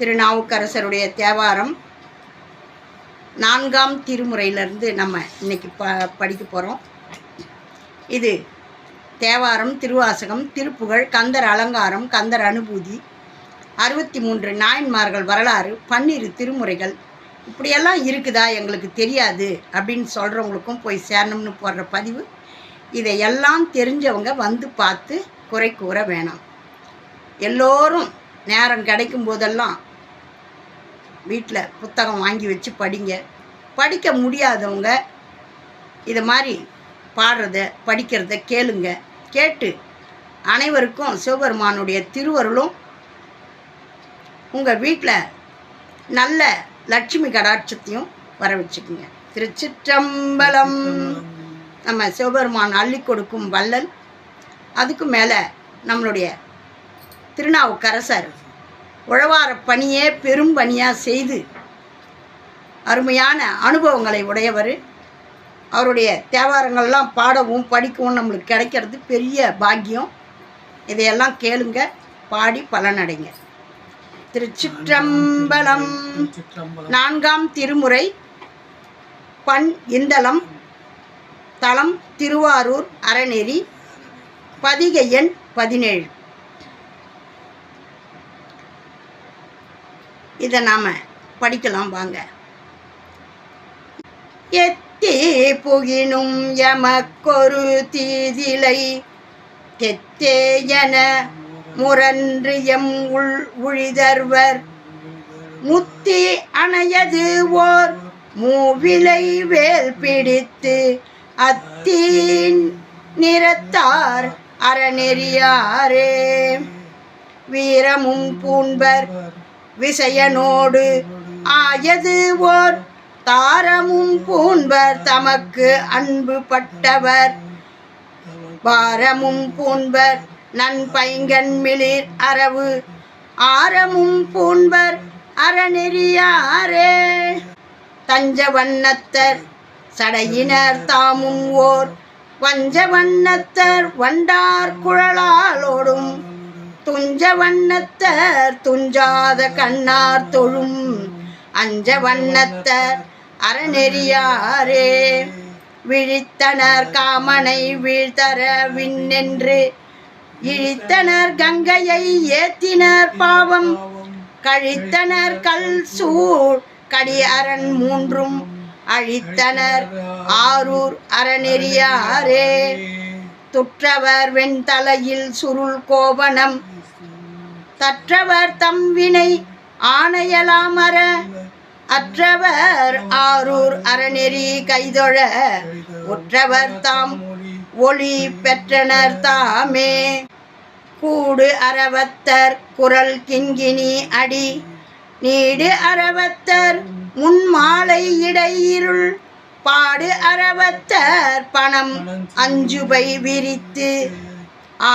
திருநாவுக்கரசருடைய தேவாரம் நான்காம் திருமுறையிலிருந்து நம்ம இன்னைக்கு ப படிக்க போகிறோம் இது தேவாரம் திருவாசகம் திருப்புகழ் கந்தர் அலங்காரம் கந்தர் அனுபூதி அறுபத்தி மூன்று நாயன்மார்கள் வரலாறு பன்னிரு திருமுறைகள். இப்படியெல்லாம் இருக்குதா எங்களுக்கு தெரியாது அப்படின்னு சொல்கிறவங்களுக்கும் போய் சேரணும்னு போடுற பதிவு. இதையெல்லாம் தெரிஞ்சவங்க வந்து பார்த்து குறை கூற வேணாம். எல்லோரும் நேரம் கிடைக்கும் போதெல்லாம் வீட்டில் புத்தகம் வாங்கி வச்சு படிங்க. படிக்க முடியாதவங்க இதை மாதிரி பாடுறத படிக்கிறத கேளுங்க. கேட்டு அனைவருக்கும் சிவபெருமானுடைய திருவருளும் உங்கள் வீட்டில் நல்ல லட்சுமி கடாட்சத்தையும் வர வச்சுக்குங்க திருச்சிற்றம்பலம். நம்ம சிவபெருமான் அள்ளி கொடுக்கும் வள்ளல் அதுக்கு மேலே நம்மளுடைய திருநாவுக்கரசர் உழவார பணியே பெரும் பணியாக செய்து அருமையான அனுபவங்களை உடையவர். அவருடைய தேவாரங்கள்லாம் பாடவும் படிக்கவும் நம்மளுக்கு கிடைக்கிறது பெரிய பாக்கியம். இதையெல்லாம் கேளுங்க பாடி பலனடைங்க. திருச்சிற்றம்பலம் நான்காம் திருமுறை பண் இந்தளம் தளம் திருவாரூர் அறநெறி பதிகை எண் பதினேழு. இதை நாம் படிக்கலாம் வாங்க. எத்தி புகினும் எமக்கொரு தீதிலை தெத்தே என முரன்று எம் உள் உழிதர்வர். முத்தி அணையது ஓர் மூவிலை வேல் பிடித்து அத்தீன் நிறத்தார் அறநெறியாரே. வீரமும் பூண்பர் விசயனோடு ஆயது ஓர் தாரமும் பூண்பர் தமக்கு அன்பு பட்டவர். பாரமும் பூண்பர் நன்பைங்கன் மிளிர் அரவு ஆரமும் பூண்பர் அறநெறியாரே. தஞ்ச வண்ணத்தர் சடையினர் தாமும் ஓர் வஞ்ச வண்ணத்தர் வண்டார் குழலாலோடும் துஞ்ச வண்ணத்தர் துஞ்சாத கண்ணார் தொழும். அஞ்ச வண்ணத்தர் அறநெறியாரே. விழித்தனர் காமனை வீழ்த்தர விண்ணென்று. இழித்தனர் கங்கையை ஏத்தினர் பாவம். கழித்தனர் கல் சூழ் கடி அரண் மூன்றும். அழித்தனர் ஆரூர் அறநெறியாரே. துற்றவர் வெண்தலையில் சுருள் கோவணம். தற்றவர் தம் வினை ஆணையலாமர அற்றவர் ஆரூர் அறநெறி கைதொழ. ஒற்றவர் தாம் ஒளி பெற்றனர் தாமே. கூடு அறவத்தர் குரல் கிங்கினி அடி. நீடு அறவத்தர் முன்மாலை இடையிருள். பாடு அறவத்தர் பணம் அஞ்சுபை விரித்து.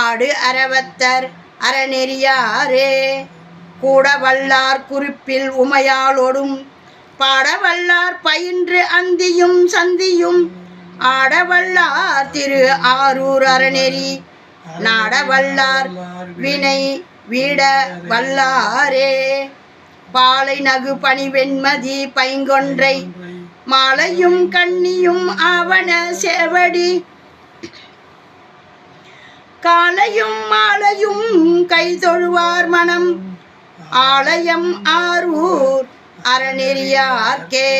ஆடு அறவத்தர் அறநெறியாரே கூட வல்லார் குறிப்பில் உமையாளோடும். பாடவல்லார் பயின்று அந்தியும் சந்தியும் ஆடவல்லார் திரு ஆரூர் அறநெறி. நாடவல்லார் வினை வீட வல்லாரே பாலை நகு பணி வெண்மதி பைங்கொன்றை மாலையும் கண்ணியும் ஆவண சேவடி. காலையும் மாலையும் கை தொழுவார் மனம். ஆலயம் ஆரூர் அறநெறியார்க்கே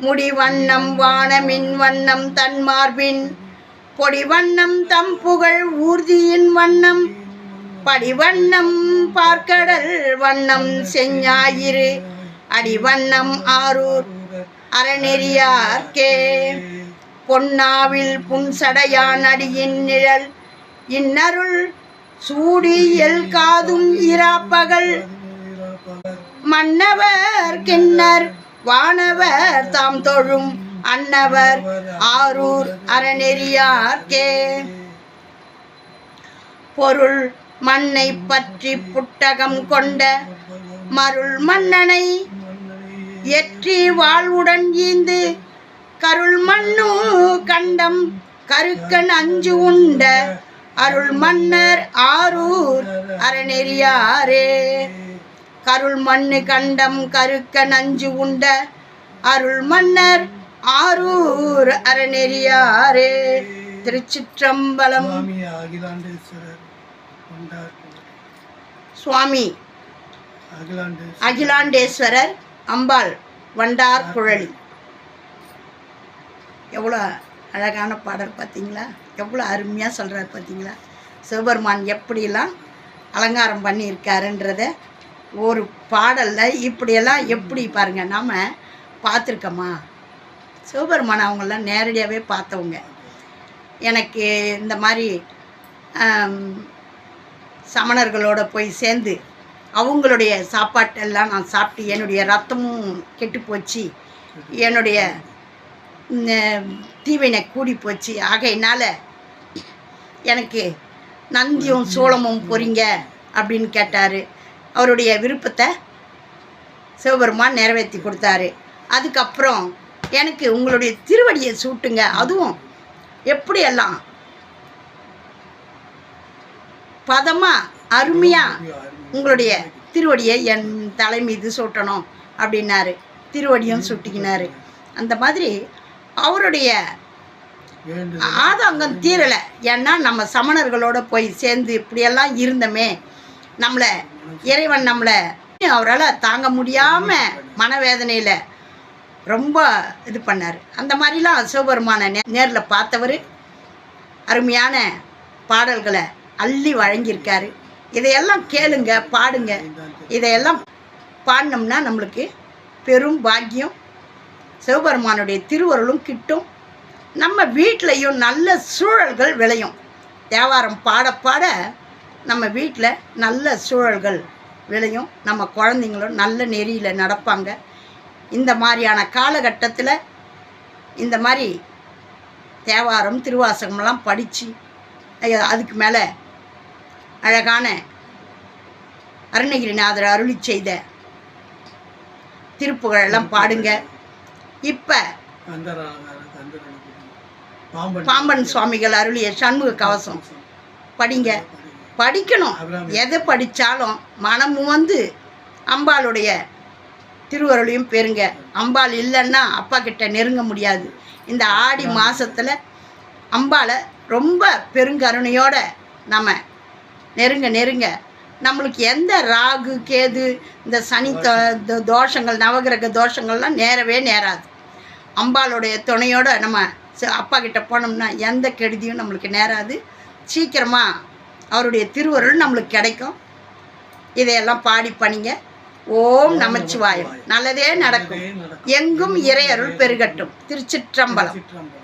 முடிவண்ணம் வானமின் வண்ணம் தன் மார்பின். பொடிவண்ணம் தம் புகழ் ஊர்தியின் வண்ணம். படிவண்ணம் பார்க்கடல் வண்ணம் செஞ்ஞாயிறு. அடிவண்ணம் ஆரூர் அறநெறியார்க்கே. பொன்னாவில் புன்சடையான் அடியின் நிழல் இன்னருள் சூடியல் காதும் இராப்பகல். மன்னவர் கிண்ணர் வானவர் தாம் தொழும் அன்னவர் ஆரூர் அறநெறியார்க்கே. பொருள் மண்ணை பற்றி புட்டகம் கொண்ட மருள் மன்னனை எற்றி வாழ்வுடன் ஈந்து கருள் மண்ணு கண்டம் கருக்கன் அஞ்சு உண்ட அருள் மன்னர் ஆரூர் அறநெறியாரே. கருள் மண்ணு கண்டம் கருக்க நஞ்சு உண்ட அருள் மன்னர் ஆரூர் அறநெறியாரே. திருச்சிற்றம்பலம் சுவாமி அகிலாண்டேஸ்வரர். அம்பாள் வண்டார் குழலி. எவ்வளோ அழகான பாடல் பார்த்தீங்களா? எவ்வளோ அருமையாக சொல்கிறார் பார்த்தீங்களா? சிவபெருமான் எப்படிலாம் அலங்காரம் பண்ணியிருக்காருன்றத ஒரு பாடலில் இப்படியெல்லாம் எப்படி பாருங்கள் நாம் பார்த்துருக்கோமா? சிவபெருமான் அவங்களாம் நேரடியாகவே பார்த்தவங்க. எனக்கு இந்த மாதிரி சமணர்களோட போய் சேர்ந்து அவங்களுடைய சாப்பாட்டெல்லாம் நான் சாப்பிட்டு என்னுடைய ரத்தமும் கெட்டு போச்சு என்னுடைய தீவினை கூடி போச்சு ஆகையினால் எனக்கு நந்தியும் சோளமும் பொறிங்க அப்படின்னு கேட்டார். அவருடைய விருப்பத்தை சிவபெருமான் நிறைவேற்றி கொடுத்தாரு. அதுக்கப்புறம் எனக்கு உங்களுடைய திருவடியை சூட்டுங்க. அதுவும் எப்படியெல்லாம்? பதமாக அருமையாக உங்களுடைய திருவடியை என் தலை மீது சூட்டணும் அப்படின்னாரு. திருவடியும் சுட்டிக்கினாரு. அந்த மாதிரி அவருடைய ஆதங்கம் தீரலை. ஏன்னா நம்ம சமணர்களோட போய் சேர்ந்து இப்படியெல்லாம் இருந்தோமே நம்மளை இறைவன் நம்மளை அவரால் தாங்க முடியாமல் மனவேதனையில் ரொம்ப இது பண்ணார். அந்த மாதிரிலாம் சிவபெருமானை நே நேரில் பார்த்தவர் அருமையான பாடல்களை அள்ளி வழங்கியிருக்காரு. இதையெல்லாம் கேளுங்க பாடுங்க. இதையெல்லாம் பாடினோம்னா நம்மளுக்கு பெரும் பாக்கியம். சிவபெருமானுடைய திருவருளும் கிட்டும். நம்ம வீட்லேயும் நல்ல சூழல்கள் விளையும். தேவாரம் பாட பாட நம்ம வீட்டில் நல்ல சூழல்கள் விளையும். நம்ம குழந்தைங்களும் நல்ல நெறியில் நடப்பாங்க. இந்த மாதிரியான காலகட்டத்தில் இந்த மாதிரி தேவாரம் திருவாசகம்லாம் படித்து அதுக்கு மேலே அழகான அருணகிரிநாதர் அருளி செய்த திருப்புகழெல்லாம் பாடுங்க. இப்போ பாம்பன் சுவாமிகள் அருளிய சண்முக கவசம் படிங்க. படிக்கணும். எதை படித்தாலும் மனமும் வந்து அம்பாளுடைய திருவருளையும் பெறுங்க. அம்பாள் இல்லைன்னா அப்பா கிட்ட நெருங்க முடியாது. இந்த ஆடி மாசத்துல அம்பாளை ரொம்ப பெருங்கருணையோட நம்ம நெருங்க நெருங்க. நம்மளுக்கு எந்த ராகு கேது இந்த சனி தோஷங்கள் நவகிரக தோஷங்கள்லாம் நேரவே நேராது. அம்பாளுடைய துணையோட நம்ம அப்பா கிட்ட போனோம்னா எந்த கெடுதியும் நம்மளுக்கு நேராது. சீக்கிரமாக அவருடைய திருவருள் நம்மளுக்கு கிடைக்கும். இதையெல்லாம் பாடி பணிங்க. ஓம் நமச்சிவாயம். நல்லதே நடக்கும். எங்கும் இறையருள் பெருகட்டும். திருச்சிற்றம்பலம். சிற்றம்பலம்